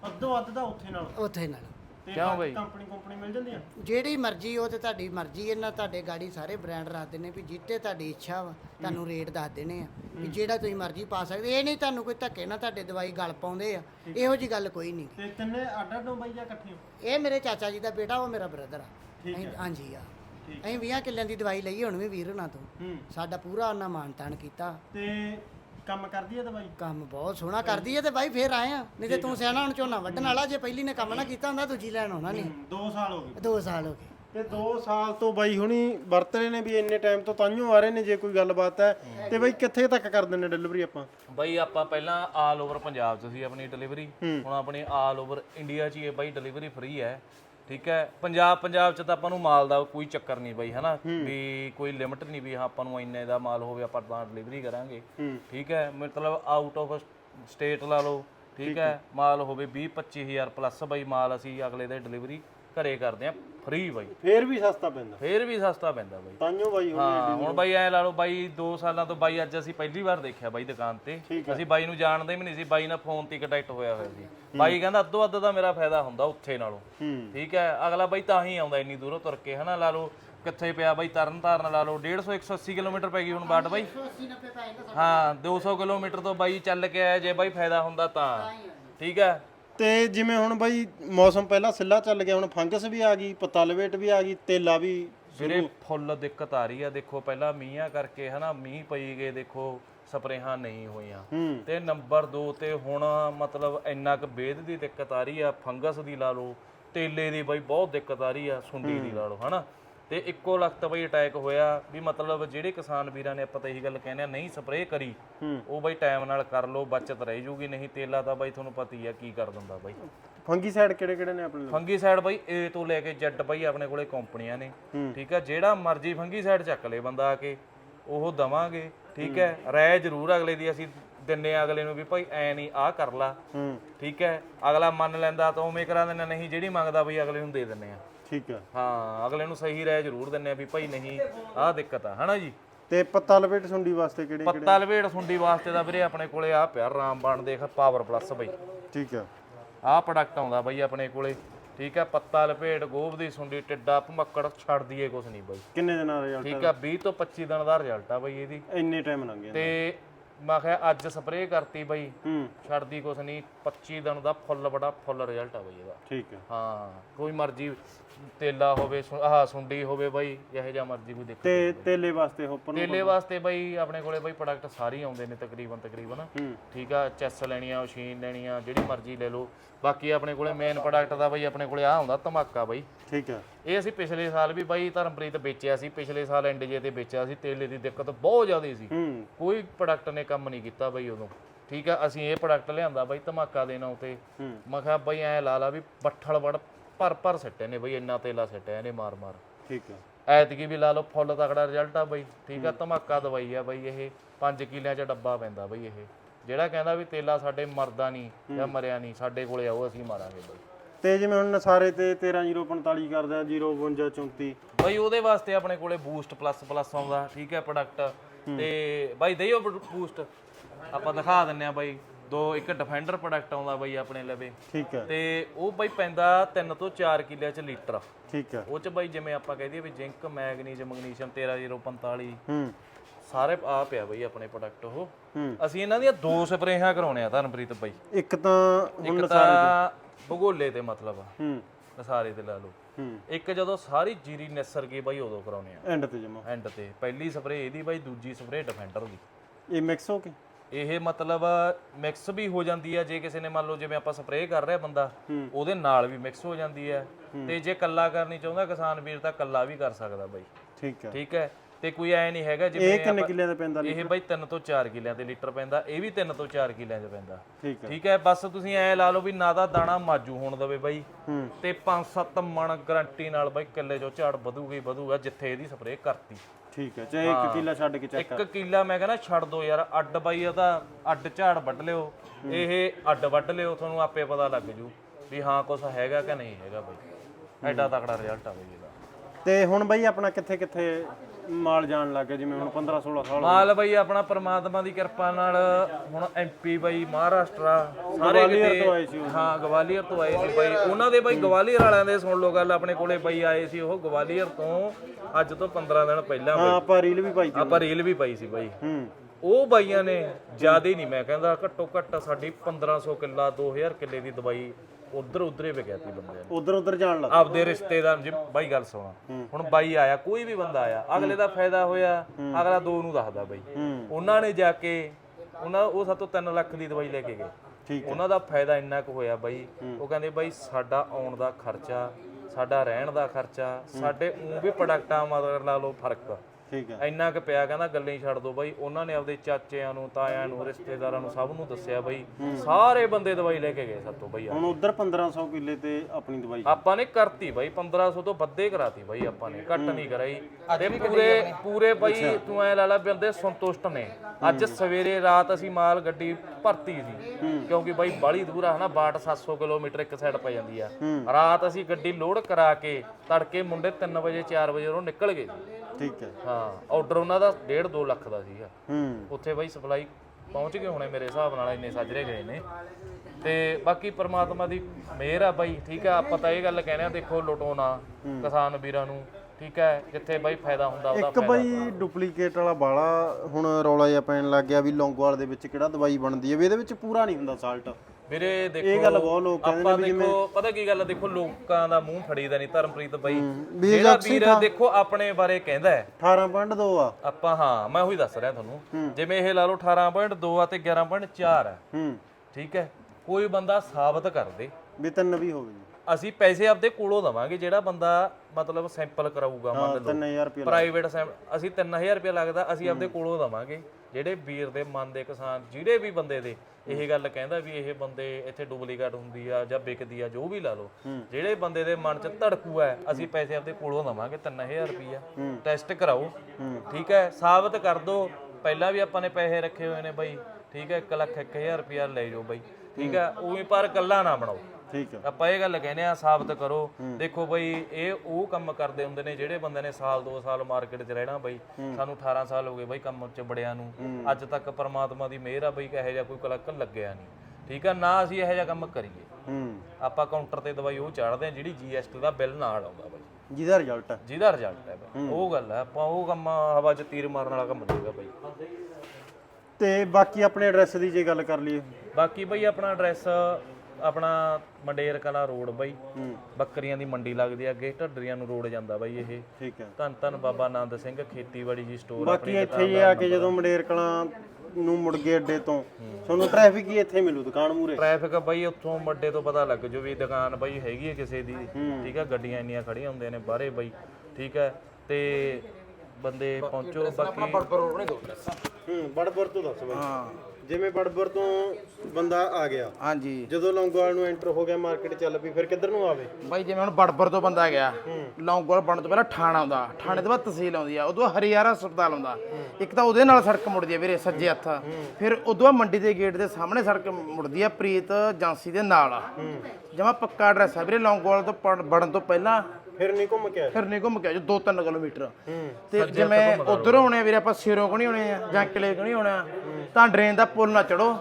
ਅੱਧੋ ਅੱਧ ਦਾ ਉੱਥੇ ਨਾਲ। ਉੱਥੇ ਨਾਲ। ਤੇ ਕਿਉਂ ਬਾਈ? ਕੰਪਨੀ ਕੰਪਨੀ ਮਿਲ ਜਾਂਦੀ ਆ ਜਿਹੜੀ ਮਰਜ਼ੀ ਉਹ ਤੇ ਤੁਹਾਡੀ ਮਰਜ਼ੀ ਇਹਨਾਂ ਤੁਹਾਡੇ ਗਾੜੀ ਸਾਰੇ ਬ੍ਰਾਂਡ ਰੱਖਦੇ ਨੇ ਵੀ ਜਿੱਤੇ ਤੁਹਾਡੀ ਇੱਛਾ ਵਾ ਤੁਹਾਨੂੰ ਰੇਟ ਦੱਸ ਦੇਣੇ ਆ ਵੀ ਜਿਹੜਾ ਤੁਸੀਂ ਮਰਜ਼ੀ ਪਾ ਸਕਦੇ ਇਹ ਨਹੀਂ ਤੁਹਾਨੂੰ ਕੋਈ ਧੱਕੇ ਨਾਲ ਤੁਹਾਡੇ ਦਵਾਈ ਗਲ ਪਾਉਂਦੇ ਆ ਇਹੋ ਜੀ ਗੱਲ ਕੋਈ ਨਹੀਂ। ਤੇ ਤਿੰਨੇ ਅੱਡ ਹੋ ਬਾਈ ਜਾਂ ਇਕੱਠੇ ਹੋ? ਇਹ ਮੇਰੇ ਚਾਚਾ ਜੀ ਦਾ ਬੇਟਾ ਉਹ ਮੇਰਾ ਬ੍ਰਦਰ ਆ। ਅਸੀਂ ਹਾਂਜੀ ਆ। ਅਸੀਂ 20 ਕਿੱਲਿਆਂ ਦੀ ਦਵਾਈ ਲਈ ਹੁਣ ਵੀ ਵੀਰ ਉਹਨਾਂ ਤੋਂ। ਸਾਡਾ ਪੂਰਾ ਉਹਨਾਂ ਮਾਣ ਤਾਣ ਕੀਤਾ। ਤੇ ਕੰਮ ਕਰਦੀ ਆ ਦਵਾਈ ਕੰਮ ਬਹੁਤ ਸੋਹਣਾ ਕਰਦੀ ਹੈ ਤੇ ਬਾਈ ਫੇਰ ਆਏ ਆ। ਨਹੀਂ ਤੇ ਤੂੰ ਸਿਆਣਾ ਹੁਣ ਝੋਨਾ ਵੱਢਣ ਵਾਲਾ ਜੇ ਪਹਿਲੀ ਨੇ ਕੰਮ ਨਾ ਕੀਤਾ ਹੁੰਦਾ ਦੂਜੀ ਲੈਣ ਆਉਣਾ ਨਹੀਂ। 2 ਸਾਲ ਹੋ ਗਏ। 2 ਸਾਲ ਹੋ ਗਏ। ਤੇ 2 ਸਾਲ ਤੋਂ ਬਾਈ ਹੁਣੀ ਵਰਤ ਰਹੇ ਨੇ ਵੀ ਇੰਨੇ ਟਾਈਮ ਤੋਂ ਤਾਂਹੀਓ ਆ ਰਹੇ ਨੇ ਜੇ ਕੋਈ ਗੱਲਬਾਤ ਹੈ। ਤੇ ਬਾਈ ਕਿੱਥੇ ਤੱਕ ਕਰ ਦਿੰਨੇ ਡਿਲੀਵਰੀ ਆਪਾਂ? ਬਾਈ ਆਪਾਂ ਪਹਿਲਾਂ ਆਲ ਓਵਰ ਪੰਜਾਬ 'ਚ ਸੀ ਆਪਣੀ ਡਿਲੀਵਰੀ ਹੁਣ ਆਪਣੀ ਆਲ ਓਵਰ ਇੰਡੀਆ 'ਚ ਹੀ ਹੈ ਬਾਈ ਡਿਲੀਵਰੀ ਫ੍ਰੀ ਹੈ। ਠੀਕ ਹੈ? ਪੰਜਾਬ ਪੰਜਾਬ 'ਚ ਤਾਂ ਆਪਾਂ ਨੂੰ ਮਾਲ ਦਾ ਕੋਈ ਚੱਕਰ ਨਹੀਂ ਬਾਈ ਹਨਾ? ਵੀ ਕੋਈ ਲਿਮਟ ਨਹੀਂ ਵੀ ਹਾਂ ਆਪਾਂ ਨੂੰ ਇੰਨੇ ਦਾ ਮਾਲ ਹੋਵੇ ਆਪਾਂ ਤਾਂ ਡਿਲੀਵਰੀ ਕਰਾਂਗੇ। ਠੀਕ ਹੈ? ਮਤਲਬ ਆਊਟ ਆਫ ਸਟੇਟ ਲਾ ਲਓ ਠੀਕ ਹੈ? ਮਾਲ ਹੋਵੇ 20 25000 ਪਲੱਸ ਬਾਈ ਮਾਲ ਅਸੀਂ ਅਗਲੇ ਦੇ ਡਿਲੀਵਰੀ ਘਰੇ ਕਰਦੇ ਆ ਫ੍ਰੀ ਬਾਈ। ਫੇਰ ਵੀ ਸਸਤਾ ਪੈਂਦਾ। ਫੇਰ ਵੀ ਸਸਤਾ ਪੈਂਦਾ ਬਾਈ। ਤਾਂਹੀਓ ਬਾਈ ਹੁਣੀ ਹਾਂ ਹੁਣ ਬਾਈ ਐ ਲਾ ਲਓ ਬਾਈ 2 ਸਾਲਾਂ ਤੋਂ ਬਾਈ ਅੱਜ ਅਸੀਂ ਪਹਿਲੀ ਵਾਰ ਦੇਖਿਆ ਬਾਈ ਦੁਕਾਨ ਤੇ। ਅਸੀਂ ਬਾਈ ਨੂੰ ਜਾਣਦੇ ਵੀ ਨਹੀਂ ਸੀ ਬਾਈ ਨਾਲ ਫੋਨ ਤੇ ਕੰਟੈਕਟ ਹੋਇਆ ਹੋਇਆ ਸੀ। ਬਾਈ ਕਹਿੰਦਾ ਅੱਧੋ ਅੱਧ ਦਾ ਮੇਰਾ ਫਾਇਦਾ ਹੁੰਦਾ ਉੱਥੇ ਨਾਲੋਂ। ਠੀਕ ਹੈ ਅਗਲਾ ਬਾਈ ਤਾਂ ਹੀ ਆਉਂਦਾ ਇੰਨੀ ਦੂਰੋਂ ਤੁਰ ਕੇ ਹਨਾ ਲਾ ਲਓ ਕਿੱਥੇ ਪਿਆ ਬਾਈ ਤਰਨ ਤਾਰਨ ਲਾ ਲਓ 150 180 ਕਿਲੋਮੀਟਰ ਪੈ ਗਈ ਹੁਣ ਬਾਟ ਬਾਈ। 80 90 ਪੈ ਜਾਂਦਾ ਹਾਂ 200 ਕਿਲੋਮੀਟਰ ਤੋਂ ਬਾਈ ਚੱਲ ਕੇ ਆਇਆ ਜੇ ਬਾਈ ਫਾਇਦਾ ਹੁੰਦਾ ਤਾਂ। ਠੀਕ ਹੈ ਤੇ ਜਿਵੇਂ ਹੁਣ ਬਾਈ ਮੌਸਮ ਪਹਿਲਾਂ ਸਿੱਲਾ ਚੱਲ ਗਿਆ ਹੁਣ ਫੰਗਸ ਵੀ ਆ ਗਈ ਪੱਤਾ ਲਵੇਟ ਵੀ ਆ ਗਈ ਤੇਲਾ ਵੀ ਵੀਰੇ ਫੁੱਲ ਦਿੱਕਤ ਆ ਰਹੀ ਆ ਦੇਖੋ ਪਹਿਲਾਂ ਮੀਂਹਾਂ ਕਰਕੇ ਹਨਾ ਮੀਂਹ ਪਈ ਗਏ ਦੇਖੋ ਸਪਰੇਹਾਂ ਨਹੀਂ ਹੋਈਆਂ। ਤੇ ਨੰਬਰ 2 ਤੇ ਹੁਣ ਮਤਲਬ ਇੰਨਾ ਕੁ ਬੇਦ ਦੀ ਦਿੱਕਤ ਆ ਰਹੀ ਆ ਫੰਗਸ ਦੀ ਲਾ ਲਓ ਤੇਲੇ ਦੀ ਬਈ ਬਹੁਤ ਦਿੱਕਤ ਆ ਰਹੀ ਆ ਸੁੰਡੀ ਦੀ ਲਾ ਲਓ ਹਨਾ। ਤੇ ਇੱਕੋ ਲਖਤ ਬਈ ਅਟੈਕ ਹੋਇਆ ਵੀ ਮਤਲਬ ਜਿਹੜੇ ਕਿਸਾਨ ਵੀਰਾਂ ਨੇ ਆਪਾਂ ਤਾਂ ਇਹੀ ਗੱਲ ਕਹਿੰਦੇ ਆ ਨਹੀਂ ਸਪਰੇਅ ਕਰੀ ਉਹ ਬਈ ਟਾਈਮ ਨਾਲ ਕਰ ਲਓ ਬਚਤ ਰਹਿ ਜੂਗੀ ਨਹੀਂ ਤੇਲਾ ਤਾਂ ਬਈ ਤੁਹਾਨੂੰ ਪਤਾ ਹੀ ਆ ਕੀ ਕਰ ਦਿੰਦਾ ਬਈ। ਫੰਗੀ ਸਾਈਡ ਕਿਹੜੇ ਕਿਹੜੇ ਨੇ ਆਪਣੇ ਲਈ ਫੰਗੀ ਸਾਈਡ ਬਈ A ਤੋਂ ਲੈ ਕੇ Z ਬਈ ਆਪਣੇ ਕੋਲੇ ਕੰਪਨੀਆਂ ਨੇ ਠੀਕ ਹੈ ਜਿਹੜਾ ਮਰਜ਼ੀ ਫੰਗੀ ਸਾਈਡ ਚੱਕ ਲੇ ਬੰਦਾ ਆ ਕੇ ਉਹ ਦਵਾਂਗੇ ਠੀਕ ਹੈ। ਰਾਏ ਜ਼ਰੂਰ ਅਗਲੇ ਦੀ ਅਸੀਂ ਦਿੰਨੇ ਆ ਅਗਲੇ ਨੂੰ ਵੀ ਭਾਈ ਐ ਨਹੀਂ ਆਹ ਕਰ ਲਾ ਠੀਕ ਹੈ ਅਗਲਾ ਮੰਨ ਲੈਂਦਾ ਤਾਂ ਉਵੇਂ ਕਰਾ ਦਿੰਦੇ ਨਹੀਂ ਜਿਹੜੀ ਮੰਗਦਾ ਬਈ ਅਗਲੇ ਨੂੰ ਦੇ ਦਿੰਨੇ ਆ। ਠੀਕ ਆ। ਹਾਂ ਅਗਲੇ ਨੂੰ ਸਹੀ ਰਾਏ ਜ਼ਰੂਰ ਦਿੰਨੇ ਆ ਵੀ ਭਾਈ ਨਹੀਂ ਆਹ ਦਿੱਕਤ ਆ ਹਨਾ ਜੀ? ਤੇ ਪੱਤਾ ਲਪੇਟ ਸੁੰਡੀ ਵਾਸਤੇ ਕਿਹੜੇ ਪੱਤਾ ਲਵੇੜ ਸੁੰਡੀ ਵਾਸਤੇ ਦਾ ਵੀਰੇ ਆਪਣੇ ਕੋਲੇ ਆ ਪਿਆ ਰਾਮਬਾਣ ਦੇਖ ਪਾਵਰ ਪਲੱਸ ਬਈ। ਠੀਕ ਆ। ਆਹ ਪ੍ਰੋਡਕਟ ਆਉਂਦਾ ਬਈ ਆਪਣੇ ਕੋਲੇ ਠੀਕ ਹੈ ਪੱਤਾ ਲਪੇਟ ਗੋਭ ਦੀ ਸੁੰਡੀ ਟਿੱਡਾ ਭਮੱਕੜ ਛੱਡ ਦਈਏ ਕੁਛ ਨਹੀਂ ਬਈ। ਕਿੰਨੇ ਦਿਨਾਂ ਦਾ ਰਿਜ਼ਲਟ ਠੀਕ ਹੈ 20 ਤੋਂ 25 ਦਿਨ ਦਾ ਰਿਜ਼ਲਟ ਆ ਬਈ ਇਹਦੀ। ਇੰਨੇ ਟਾਈਮ ਲੰਘ ਗਿਆ ਤੇ ਮੈਂ ਕਿਹਾ ਅੱਜ ਸਪਰੇਅ ਕਰਤੀ ਬਈ। ਹੂੰ। ਛੱਡਦੀ ਕੁਛ ਨਹੀਂ 25 ਦਿਨ ਦਾ ਫੁੱਲ ਬੜਾ ਫੁੱਲ ਰਿਜ਼ਲਟ ਆ ਬਈ ਇਹਦਾ। ਠੀਕ ਆ। ਹਾਂ ਕੋਈ ਮਰਜ਼ੀ ਤੇਲਾ ਹੋਵੇ ਸੁ- ਆਹ ਸੁੰਡੀ ਹੋਵੇ ਬਈ ਜਿਹੋ ਜਿਹਾ ਮਰਜ਼ੀ ਕੋਈ ਦੇਖੋ ਤੇ ਤੇਲੇ ਵਾਸਤੇ ਹੋਪਰ ਨੂੰ ਤੇਲੇ ਵਾਸਤੇ ਬਈ ਆਪਣੇ ਕੋਲੇ ਬਈ ਪ੍ਰੋਡਕਟ ਸਾਰੇ ਹੀ ਆਉਂਦੇ ਨੇ ਤਕਰੀਬਨ ਤਕਰੀਬਨ। ਹੂੰ। ਠੀਕ ਆ ਚੈਸ ਲੈਣੀ ਆ ਮਸ਼ੀਨ ਲੈਣੀ ਆ ਜਿਹੜੀ ਮਰਜ਼ੀ ਲੈ ਲਓ। ਬਾਕੀ ਆਪਣੇ ਕੋਲੇ ਮੇਨ ਪ੍ਰੋਡਕਟ ਦਾ ਬਈ ਆਪਣੇ ਕੋਲੇ ਆ ਹੁੰਦਾ ਧਮਾਕਾ ਬਈ। ਠੀਕ ਆ। ਇਹ ਅਸੀਂ ਪਿਛਲੇ ਸਾਲ ਵੀ ਬਾਈ ਧਰਮਪ੍ਰੀਤ ਵੇਚਿਆ ਸੀ ਪਿਛਲੇ ਸਾਲ ਐਂਡਜੇ ਤੇ ਵੇਚਿਆ ਸੀ ਤੇਲੇ ਦੀ ਦਿੱਕਤ ਬਹੁਤ ਜ਼ਿਆਦਾ ਸੀ। ਹੂੰ। ਕੋਈ ਪ੍ਰੋਡਕਟ ਨੇ ਕੰਮ ਨਹੀਂ ਕੀਤਾ ਬਾਈ ਉਦੋਂ। ਠੀਕ ਆ ਅਸੀਂ ਇਹ ਪ੍ਰੋਡਕਟ ਲਿਆਂਦਾ ਬਾਈ ਧਮਾਕਾ ਦੇ ਨਾਂ ਤੇ ਹੂੰ। ਮੈਂ ਕਿਹਾ ਬਾਈ ਐ ਲਾ ਲਾ ਵੀ ਪੱਠਲ ਵੜ ਭਰ ਭਰ ਸੱਟੇ ਨੇ ਬਾਈ ਇੰਨਾ ਤੇਲਾ ਸੱਟਿਆ ਇਹਨੇ ਮਾਰ ਮਾਰ। ਠੀਕ ਆ ਐਤਕੀ ਵੀ ਲਾ ਲਓ ਫੁੱਲ ਤਕੜਾ ਰਿਜ਼ਲਟ ਆ ਬਾਈ। ਠੀਕ ਆ ਧਮਾਕਾ ਦਵਾਈ ਆ ਬਾਈ ਇਹ। 5 ਕਿਲਿਆਂ ਚ ਡੱਬਾ ਪੈਂਦਾ ਬਾਈ ਇਹ। ਜਿਹੜਾ ਕਹਿੰਦਾ ਵੀ ਤੇਲਾ ਸਾਡੇ ਮਰਦਾ ਨਹੀਂ ਜਾਂ ਮਰਿਆ ਨਹੀਂ ਸਾਡੇ ਕੋਲੇ ਆਓ ਅਸੀਂ ਮਾਰਾਂਗੇ ਬਾਈ। ਤੇ ਜਿਵੇਂ ਹੁਣ ਨਸਾਰੇ ਤੇ 13045 ਕਰਦਾ 052 34 ਬਾਈ ਉਹਦੇ ਵਾਸਤੇ ਆਪਣੇ ਕੋਲੇ ਬੂਸਟ ਪਲੱਸ ਪਲੱਸ ਆਉਂਦਾ ਠੀਕ ਹੈ ਪ੍ਰੋਡਕਟ ਤੇ ਬਾਈ ਦਈਓ ਬੂਸਟ ਆਪਾਂ ਦਿਖਾ ਦਿੰਨੇ ਆ ਬਾਈ। ਦੋ ਇੱਕ ਡਿਫੈਂਡਰ ਪ੍ਰੋਡਕਟ ਆਉਂਦਾ ਬਾਈ ਆਪਣੇ ਲਵੇ। ਠੀਕ ਆ ਤੇ ਉਹ ਬਾਈ ਪੈਂਦਾ 3 ਤੋਂ 4 ਕਿੱਲਿਆਂ ਚ ਲੀਟਰ। ਠੀਕ ਆ ਉਹ ਚ ਬਾਈ ਜਿਵੇਂ ਆਪਾਂ ਕਹਦੇ ਵੀ ਜ਼ਿੰਕ ਮੈਗਨੀਜ਼ ਮੈਗਨੀਸ਼ੀਅਮ 13045 ਹੂੰ। ਸਾਰੇ ਆ ਪਿਆ ਬਾਈ ਆਪਣੇ ਪ੍ਰੋਡਕਟ ਉਹ। ਹੂੰ। ਅਸੀਂ ਇਹਨਾਂ ਦੀਆਂ ਦੋ ਸਪਰੇਹਾਂ ਕਰਾਉਣੇ ਆ ਧਰਮਪ੍ਰੀਤ ਬਾਈ। ਇੱਕ ਤਾਂ ਹੁਣ ਤਾਂ ਭਗੋਲੇ ਤੇ ਮਤਲਬ ਹੂੰ। ਨਸਾਰੇ ਤੇ ਲਾ ਲਓ। ਹੂੰ। ਇੱਕ ਜਦੋਂ ਸਾਰੀ ਜੀਰੀ ਨਿਸਰ ਗਈ ਬਾਈ ਉਦੋਂ ਕਰਾਉਣੇ ਆ। ਐਂਡ ਤੇ ਜਮਾ। ਐਂਡ ਤੇ। ਪਹਿਲੀ ਸਪਰੇਅ ਇਹਦੀ ਬਾਈ ਦੂਜੀ ਸਪਰੇਅ ਡਿਫੈਂਡਰ ਦੀ। ਇਹ ਮਿਕਸ ਹੋ ਕੇ? ਇਹ ਮਤਲਬ ਮਿਕਸ ਵੀ ਹੋ ਜਾਂਦੀ ਹੈ ਜੇ ਕਿਸੇ ਨੇ ਮੰਨ ਲਓ ਜਿਵੇਂ ਆਪਾਂ ਸਪਰੇਅ ਕਰ ਰਿਹਾ ਬੰਦਾ ਉਹਦੇ ਨਾਲ ਵੀ ਮਿਕਸ ਹੋ ਜਾਂਦੀ ਹੈ। ਤੇ ਜੇ ਕੱਲਾ ਕਰਨੀ ਚਾਹੁੰਦਾ ਕਿਸਾਨ ਵੀਰ ਤਾਂ ਕੱਲਾ ਵੀ ਕਰ ਸਕਦਾ ਬਾਈ। ਠੀਕ ਆ। ਠੀਕ ਹੈ ਤੇ ਕੋਈ ਐ ਨਹੀਂ ਹੈਗਾ ਇਹ ਜਿਵੇਂ ਕਿੰਨੇ ਕਿੱਲਿਆਂ ਦਾ ਪੈਂਦਾ ਇਹ ਬਾਈ 3 ਤੋਂ 4 ਕਿੱਲਿਆਂ ਤੇ ਲੀਟਰ ਪੈਂਦਾ ਇਹ ਵੀ 3 ਤੋਂ 4 ਕਿੱਲਿਆਂ 'ਚ ਪੈਂਦਾ। ਠੀਕ ਹੈ ਬਸ ਤੁਸੀਂ ਐ ਲਾ ਲਓ ਵੀ ਨਾ ਤਾਂ ਦਾਣਾ ਮਾਜੂ ਹੋਣ ਦਵੇ ਬਾਈ। ਹੂੰ। ਤੇ 5-7 ਮਣ ਗਰੰਟੀ ਨਾਲ ਬਾਈ ਕਿੱਲੇ 'ਚੋਂ ਝਾੜ ਵਧੂਗਾ ਹੀ ਵਧੂਗਾ ਜਿੱਥੇ ਇਹਦੀ ਸਪਰੇਅ ਕਰਤੀ। ਠੀਕ ਆ ਚਾਹੇ 1 ਕਿੱਲਾ ਛੱਡ ਕੇ ਚੈੱਕ। ਇੱਕ ਕਿੱਲਾ ਮੈਂ ਕਹਿੰਦਾ ਛੱਡ ਦੋ ਯਾਰ ਅੱਡ ਬਾਈ ਉਹਦਾ ਅੱਡ ਝਾੜ ਵੱਢ ਲਿਓ। ਇਹ ਅੱਡ ਵੱਢ ਲਿਓ ਤੁਹਾਨੂੰ ਆਪੇ ਪਤਾ ਲੱਗ ਜੂ ਵੀ ਹਾਂ ਕੁਝ ਹੈਗਾ ਕਿ ਨਹੀਂ ਹੈਗਾ ਬਾਈ। ਐਡਾ ਤਕੜਾ ਰਿਜ਼ਲਟ ਆ ਬਾਈ ਇਹਦਾ। ਤੇ ਹੁਣ ਬਈ ਆਪਣਾ ਕਿੱਥੇ ਕਿੱਥੇ ਮਾਲ ਜਾਣ ਲੱਗ ਗਿਆ ਜਿਵੇਂ ਹੁਣ 15 16 ਸਾਲ ਮਾਲ ਬਾਈ ਆਪਣਾ ਪ੍ਰਮਾਤਮਾ ਦੀ ਕਿਰਪਾ ਨਾਲ ਹੁਣ ਐਮਪੀ ਬਾਈ ਮਹਾਰਾਸ਼ਟਰ ਸਾਰੇ ਗਵਾਲੀਅਰ ਤੋਂ ਆਏ ਸੀ ਹਾਂ ਗਵਾਲੀਅਰ ਤੋਂ ਆਏ ਸੀ ਬਾਈ। ਉਹਨਾਂ ਦੇ ਬਾਈ ਗਵਾਲੀਅਰ ਵਾਲਿਆਂ ਦੇ ਸੁਣ ਲਓ ਗੱਲ ਆਪਣੇ ਕੋਲੇ ਬਾਈ ਆਏ ਸੀ ਉਹ ਗਵਾਲੀਅਰ ਤੋਂ ਅੱਜ ਤੋਂ 15 ਦਿਨ ਪਹਿਲਾਂ ਹਾਂ ਆਪਾਂ ਰੀਲ ਵੀ ਪਾਈ ਤੀ ਆਪਾਂ ਰੀਲ ਵੀ ਪਾਈ ਸੀ ਬਾਈ। ਹੂੰ। ਉਹ ਬਾਈਆਂ ਨੇ ਜਿਆਦੇ ਨਹੀਂ ਮੈਂ ਕਹਿੰਦਾ ਘੱਟੋ ਘੱਟ ਸਾਡੀ 1500 ਕਿੱਲਾ 2000 ਕਿੱਲੇ ਦੀ ਦਵਾਈ ਉਧਰ ਉਧਰੇ ਵਿਕਿਆ ਤੀ ਬੰਦਿਆਂ ਨੇ। ਉਧਰ ਉਧਰ ਜਾਣ ਲੱਗ ਆਪਦੇ ਰਿਸ਼ਤੇਦਾਰ ਜੀ ਬਾਈ ਗੱਲ ਸੁਣਾ। ਹੁਣ ਬਾਈ ਆਇਆ ਕੋਈ ਵੀ ਬੰਦਾ ਆਇਆ ਅਗਲੇ ਦਾ ਫਾਇਦਾ ਹੋਇਆ ਅਗਲਾ ਦੋ ਨੂੰ ਦੱਸਦਾ ਬਾਈ। ਉਹਨਾਂ ਨੇ ਜਾ ਕੇ ਉਹਨਾਂ ਉਹ ਸਭ ਤੋਂ 3 ਲੱਖ ਦੀ ਦਵਾਈ ਲੈ ਕੇ ਗਏ। ਠੀਕ ਉਹਨਾਂ ਦਾ ਫਾਇਦਾ ਇੰਨਾ ਕੁ ਹੋਇਆ ਬਾਈ ਉਹ ਕਹਿੰਦੇ ਬਾਈ ਸਾਡਾ ਆਉਣ ਦਾ ਖਰਚਾ ਸਾਡਾ ਰਹਿਣ ਦਾ ਖਰਚਾ ਸਾਡੇ ਉਹ ਵੀ ਪ੍ਰੋਡਕਟਾਂ ਮਤਲਬ ਲਾ ਲਓ ਫ਼ਰਕ। ਠੀਕ ਇੰਨਾ ਕੁ ਪਿਆ ਕਹਿੰਦਾ ਗੱਲਾਂ ਹੀ ਛੱਡ ਦੋ ਬਾਈ। ਉਹਨਾਂ ਨੇ ਆਪਦੇ ਚਾਚਿਆਂ ਨੂੰ ਤਾਇਆਂ ਨੂੰ ਰਿਸ਼ਤੇਦਾਰਾਂ ਨੂੰ ਸਭ ਨੂੰ ਦੱਸਿਆ ਬਾਈ। ਸਾਰੇ ਬੰਦੇ ਦਵਾਈ ਲੈ ਕੇ ਗਏ ਸਾਤੋਂ ਬਾਈ ਹੁਣ ਉਧਰ 1500 ਕਿੱਲੇ ਤੇ ਆਪਣੀ ਦਵਾਈ। ਆਪਾਂ ਨੇ ਕਰਤੀ ਬਾਈ 1500 ਤੋਂ ਵੱਧੇ ਕਰਾਤੀ ਬਾਈ ਆਪਾਂ ਨੇ ਘੱਟ ਨਹੀਂ ਕਰਾਈ। ਤੇ ਪੂਰੇ ਪੂਰੇ ਬਾਈ ਤੂੰ ਐ ਲਾ ਲਾ ਬੰਦੇ ਸੰਤੁਸ਼ਟ ਨੇ। ਅੱਜ ਸਵੇਰੇ ਰਾਤ ਅਸੀਂ ਮਾਲ ਗੱਡੀ ਭਰਤੀ ਸੀ। ਕਿਉਂਕਿ ਬਾਈ ਬਾਲੀ ਦੂਰ ਆ ਹਨਾ ਬਾਟ 700 ਕਿਲੋਮੀਟਰ ਇੱਕ ਸਾਈਡ ਪੈ ਜਾਂਦੀ ਆ। ਰਾਤ ਅਸੀਂ ਗੱਡੀ ਲੋਡ ਕਰਾ ਕੇ ਤੜਕੇ ਮੁੰਡੇ 3 ਵਜੇ 4 ਵਜੇ ਉਹ ਨਿਕਲ ਗਏ। ਠੀਕ ਹੈ। ਹਾਂ। ਆਰਡਰ ਉਹਨਾਂ ਦਾ 1.5 2 ਲੱਖ ਦਾ ਸੀਗਾ। ਹੂੰ। ਉੱਥੇ ਬਾਈ ਸਪਲਾਈ ਪਹੁੰਚ ਗਏ ਹੋਣੇ ਮੇਰੇ ਹਿਸਾਬ ਨਾਲ ਇੰਨੇ ਸੱਜਰੇ ਗਏ ਨੇ। ਤੇ ਬਾਕੀ ਪ੍ਰਮਾਤਮਾ ਦੀ ਮਿਹਰ ਆ ਬਾਈ ਠੀਕ ਆ ਆਪਾਂ ਤਾਂ ਇਹ ਗੱਲ ਕਹਿੰਦੇ ਆ ਦੇਖੋ ਲੁੱਟੋ ਨਾ ਕਿਸਾਨ ਵੀਰਾਂ ਨੂੰ ਠੀਕ ਹੈ ਜਿੱਥੇ ਬਾਈ ਫਾਇਦਾ ਹੁੰਦਾ ਉਹਦਾ ਇੱਕ ਬਈ ਡੁਪਲੀਕੇਟ ਵਾਲਾ ਬਾਲਾ ਹੁਣ ਰੌਲਾ ਜਿਹਾ ਪੈਣ ਲੱਗ ਗਿਆ ਵੀ ਲੌਂਗੋਵਾਲ ਦੇ ਵਿੱਚ ਕਿਹੜਾ ਦਵਾਈ ਬਣਦੀ ਹੈ ਵੀ ਇਹਦੇ ਵਿੱਚ ਪੂਰਾ ਨਹੀਂ ਹੁੰਦਾ ਸਾਲਟ ਵੀਰੇ ਦੇਖੋ ਇਹ ਗੱਲ ਬਹੁਤ ਲੋਕ ਕਹਿੰਦੇ ਆਪਾਂ ਦੇਖੋ ਪਤਾ ਕੀ ਗੱਲ ਆ, ਦੇਖੋ ਲੋਕਾਂ ਦਾ ਮੂੰਹ ਫੜੀਦਾ ਨਹੀਂ ਧਰਮਪ੍ਰੀਤ ਬਾਈ। ਜਿਹੜਾ ਵੀਰ ਦੇਖੋ ਆਪਣੇ ਬਾਰੇ ਕਹਿੰਦਾ ਹੈ। 18.2 ਆ। ਆਪਾਂ ਹਾਂ ਮੈਂ ਉਹੀ ਦੱਸ ਰਿਹਾ ਤੁਹਾਨੂੰ। ਜਿਵੇਂ ਇਹ ਲਾ ਲਓ 18.2 ਆ ਤੇ 11.4 ਹੈ ਹੂੰ। ਠੀਕ ਹੈ? ਕੋਈ ਬੰਦਾ ਸਾਬਤ ਕਰ ਦੇ। ਵੀ ਤਿੰਨ ਵੀ ਹੋਵੇ ਅਸੀਂ ਪੈਸੇ ਆਪਦੇ ਕੋਲੋਂ ਦਵਾਂਗੇ ਜਿਹੜਾ ਬੰਦਾ ਮਤਲਬ ਸੈਂਪਲ ਕਰਾਊਗਾ ਮੰਨ ਲਓ। 3000 ਰੁਪਏ ਪ੍ਰਾਈਵੇਟ ਅਸੀਂ 3000 ਰੁਪਏ ਲੱਗਦਾ ਅਸੀਂ ਆਪਦੇ ਕੋਲੋਂ ਦਵਾਂਗੇ। ਜਿਹੜੇ ਵੀਰ ਦੇ ਮਨ ਦੇ ਕਿਸਾਨ ਜਿਹੜੇ ਵੀ ਬੰਦੇ ਦੇ ਇਹ ਗੱਲ ਕਹਿੰਦਾ ਵੀ ਇਹ ਬੰਦੇ ਇੱਥੇ ਡੁਪਲੀਕੇਟ ਹੁੰਦੀ ਆ ਜਾਂ ਵਿਕਦੀ ਆ ਜੋ ਵੀ ਲਾ ਲਓ। ਜਿਹੜੇ ਬੰਦੇ ਦੇ ਮਨ 'ਚ ਧੜਕੂ ਹੈ ਅਸੀਂ ਪੈਸੇ ਆਪਦੇ ਕੋਲੋਂ ਦਵਾਂਗੇ 3000 ਰੁਪਿਆ ਟੈਸਟ ਕਰਾਓ। ਠੀਕ ਹੈ ਸਾਬਤ ਕਰ ਦੋ। ਪਹਿਲਾਂ ਵੀ ਆਪਾਂ ਨੇ ਪੈਸੇ ਰੱਖੇ ਹੋਏ ਨੇ ਬਾਈ। ਠੀਕ ਹੈ 1 ਲੱਖ 1000 ਰੁਪਿਆ ਲੈ ਜਾਓ ਬਾਈ। ਠੀਕ ਹੈ ਉਵੇਂ ਪਰ ਕੱਲਾ ਨਾ ਬਣਾਓ। ਠੀਕ ਹੈ। ਆਪਾਂ ਇਹ ਗੱਲ ਕਹਿੰਦੇ ਆ ਸਾਬਤ ਕਰੋ। ਦੇਖੋ ਬਈ ਇਹ ਉਹ ਕੰਮ ਕਰਦੇ ਹੁੰਦੇ ਨੇ ਜਿਹੜੇ ਬੰਦੇ ਨੇ ਸਾਲ 2 ਸਾਲ ਮਾਰਕੀਟ 'ਚ ਰਹਿਣਾ ਬਈ। ਸਾਨੂੰ 18 ਸਾਲ ਹੋ ਗਏ ਬਈ ਕੰਮ 'ਚ ਬੜਿਆਂ ਨੂੰ। ਅੱਜ ਤੱਕ ਪਰਮਾਤਮਾ ਦੀ ਮਿਹਰ ਆ ਬਈ ਕਿ ਇਹੋ ਜਿਹਾ ਕੋਈ ਕਲਕ ਲੱਗਿਆ ਨਹੀਂ। ਠੀਕ ਆ ਨਾ ਅਸੀਂ ਇਹੋ ਜਿਹਾ ਕੰਮ ਕਰੀਏ। ਆਪਾਂ ਕਾਊਂਟਰ ਤੇ ਦਵਾਈ ਉਹ ਚਾੜਦੇ ਆ ਜਿਹੜੀ ਜੀਐਸਟੀ ਦਾ ਬਿੱਲ ਨਾਲ ਆਉਂਦਾ ਬਈ। ਜਿਹਦਾ ਰਿਜ਼ਲਟ ਹੈ ਜਿਹਦਾ ਰਿਜ਼ਲਟ ਹੈ। ਉਹ ਗੱਲ ਹੈ ਆਪਾਂ ਉਹ ਕੰਮ ਹਵਾ 'ਚ ਤੀਰ ਮਾਰਨ ਵਾਲਾ ਕੰਮ ਨਹੀਂਗਾ ਬਈ। ਤੇ ਬਾਕੀ ਆਪਣੇ ਐਡਰੈਸ ਦੀ ਜੇ ਗੱਲ ਕਰ ਲਈਏ। ਬਾਕੀ ਬਈ ਆਪਣਾ ਐਡਰੈਸ ਆਪਣਾ ਮੰਡੇਰ ਕਲਾ ਰੋਡ ਬਈ। ਹੂੰ। ਬੱਕਰੀਆਂ ਦੀ ਮੰਡੀ ਲੱਗਦੀ ਆ ਅੱਗੇ ਢੱਡਰੀਆਂ ਨੂੰ ਰੋਡ ਜਾਂਦਾ ਬਈ ਇਹ। ਠੀਕ ਹੈ ਧੰਨ ਧੰਨ ਬਾਬਾ ਆਨੰਦ ਸਿੰਘ ਖੇਤੀਬਾੜੀ ਜੀ ਸਟੋਰ ਬਾਕੀ ਇੱਥੇ ਹੀ ਆ ਕੇ ਜਦੋਂ ਮੰਡੇਰ ਕਲਾਂ ਨੂੰ ਮੁੜ ਗਏ ਅੱਡੇ ਤੋਂ ਤੁਹਾਨੂੰ ਟ੍ਰੈਫਿਕ ਹੀ ਇੱਥੇ ਮਿਲੂ ਦੁਕਾਨ ਮੂਰੇ ਟ੍ਰੈਫਿਕ ਬਈ ਉੱਥੋਂ ਵੱਡੇ ਤੋਂ ਪਤਾ ਲੱਗ ਜੂ ਵੀ ਦੁਕਾਨ ਬਈ ਹੈਗੀ ਹੈ ਕਿਸੇ ਦੀ। ਠੀਕ ਹੈ ਗੱਡੀਆਂ ਇੰਨੀਆਂ ਖੜੀਆਂ ਹੁੰਦੀਆਂ ਨੇ ਬਾਹਰੇ ਬਈ। ਠੀਕ ਹੈ ਤੇ ਬੰਦੇ ਪਹੁੰਚੋ ਬਾਕੀ ਹੂੰ ਬੜਬਰ ਤੋਂ ਦੱਸ ਬਾਈ। ਹਾਂ। ਜਿਵੇਂ ਬੜਬਰ ਤੋਂ ਬੰਦਾ ਆ ਗਿਆ। ਹਾਂਜੀ। ਜਦੋਂ ਲੌਂਗੋਵਾਲ ਨੂੰ ਐਂਟਰ ਹੋ ਗਿਆ ਮਾਰਕੀਟ ਚੱਲ ਪਈ ਫਿਰ ਕਿੱਧਰ ਨੂੰ ਆਵੇ? ਬਾਈ ਜਿਵੇਂ ਹੁਣ ਬੜਬਰ ਤੋਂ ਬੰਦਾ ਗਿਆ ਲੌਂਗੋਵਾਲ ਬਣਨ ਤੋਂ ਪਹਿਲਾਂ ਠਾਣਾ ਆਉਂਦਾ। ਠਾਣੇ ਤੋਂ ਬਾਅਦ ਤਹਿਸੀਲ ਆਉਂਦੀ ਆ ਉਦੋਂ ਹਰੀਆਰਾ ਹਸਪਤਾਲ ਆਉਂਦਾ। ਇੱਕ ਤਾਂ ਉਹਦੇ ਨਾਲ ਸੜਕ ਮੁੜਦੀ ਆ ਵੀਰੇ ਸੱਜੇ ਹੱਥ। ਫਿਰ ਉਦੋਂ ਬਾਅਦ ਮੰਡੀ ਦੇ ਗੇਟ ਦੇ ਸਾਹਮਣੇ ਸੜਕ ਮੁੜਦੀ ਆ ਪ੍ਰੀਤ ਏਜੰਸੀ ਦੇ ਨਾਲ ਜਮਾ ਪੱਕਾ ਐਡਰੈਸ ਆ ਵੀਰੇ ਲੌਂਗੋਵਾਲ ਤੋਂ ਪੜ- ਬਣਨ ਤੋਂ ਪਹਿਲਾਂ ਫਿਰ ਨਹੀਂ ਘੁੰਮ ਕੇ ਆਏ? ਫਿਰ ਨਹੀਂ ਘੁੰਮ ਕੇ ਜੋ 2-3 ਕਿਲੋਮੀਟਰ। ਤੇ ਜਿਵੇਂ ਉਧਰ ਹੋਣੇ ਆ ਵੀਰੇ ਆਪਾਂ ਸਿਰੋਂ ਕਣੀ ਹੋਣੇ ਆ? ਜਾਂ ਕਿਲੇ ਕਣੀ ਹੋਣੇ ਆ? ਤਾਂ ਡਰੇਨ ਦਾ ਪੁਲ ਨਾ ਚੜੋ।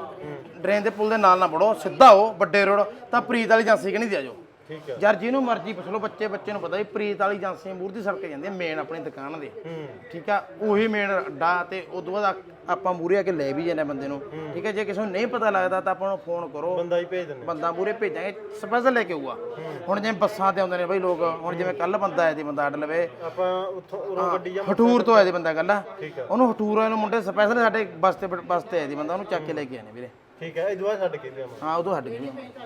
ਡਰੇਨ ਦੇ ਪੁਲ ਦੇ ਨਾਲ ਨਾ ਵੜੋ ਸਿੱਧਾ ਹੋ ਵੱਡੇ ਰੋਡ। ਤਾਂ ਪ੍ਰੀਤ ਵਾਲੀ ਏਜੰਸੀ ਕਣੀ ਦੇ ਆਜੋ ਠੀਕ ਹੈ ਯਾਰ ਜਿਹਨੂੰ ਮਰਜ਼ੀ ਪੁੱਛ ਲਓ ਬੱਚੇ ਬੱਚੇ ਨੂੰ ਪਤਾ ਵੀ ਪ੍ਰੀਤ ਵਾਲੀ ਏਜੰਸੀ ਮੂਰਤੀ ਸੜਕ ਜਾਂਦੀ ਹੈ ਮੇਨ ਆਪਣੀ ਦੁਕਾਨ ਦੇ। ਠੀਕ ਆ? ਉਹੀ ਮੇਨ ਅੱਡਾ ਤੇ ਉਦੋਂ ਬਾਅਦ ਆਪਾਂ ਮੂਰੇ ਆ ਕੇ ਲੈ ਵੀ ਜਾਂਦੇ ਬੰਦੇ ਨੂੰ। ਠੀਕ ਹੈ ਜੇ ਕਿਸੇ ਨੂੰ ਨਹੀਂ ਪਤਾ ਲੱਗਦਾ ਤਾਂ ਆਪਾਂ ਨੂੰ ਫੋਨ ਕਰੋ। ਬੰਦਾ ਹੀ ਭੇਜ ਦਿੰਦੇ ਬੰਦਾ ਮੂਰੇ ਭੇਜਾਂਗੇ ਸਪੈਸ਼ਲ ਲੈ ਕੇ ਆਊਗਾ। ਹੁਣ ਜਿਵੇਂ ਬੱਸਾਂ ਤੇ ਆਉਂਦੇ ਨੇ ਬਈ ਲੋਕ ਹੁਣ ਜਿਵੇਂ ਕੱਲ ਬੰਦਾ ਆਇਆ ਸੀ ਬੰਦਾ ਅੱਡ ਲਵੇ। ਆਪਾਂ ਉੱਥੋਂ ਉਰੋਂ ਗੱਡੀ ਜਾਂ ਹਟੂਰ ਤੋਂ ਆਇਆ ਸੀ ਬੰਦਾ ਕੱਲ ਉਹਨੂੰ ਹਟੂਰ ਵਾਲੇ ਨੂੰ ਮੁੰਡੇ ਸਪੈਸ਼ਲ ਸਾਡੇ ਬੱਸ ਤੇ ਬੱਸ ਤੇ ਆਇਆ ਸੀ ਬੰਦਾ ਉਹਨੂੰ ਚੱਕ ਕੇ ਲੈ ਕੇ ਆਏ ਨੇ ਵੀਰੇ। ਠੀਕ ਹੈ ਇਹ ਦੁਆ ਛੱਡ ਕੇ ਲਿਆਵਾਂ ਹਾਂ ਉਦੋਂ ਹਟ ਗਏ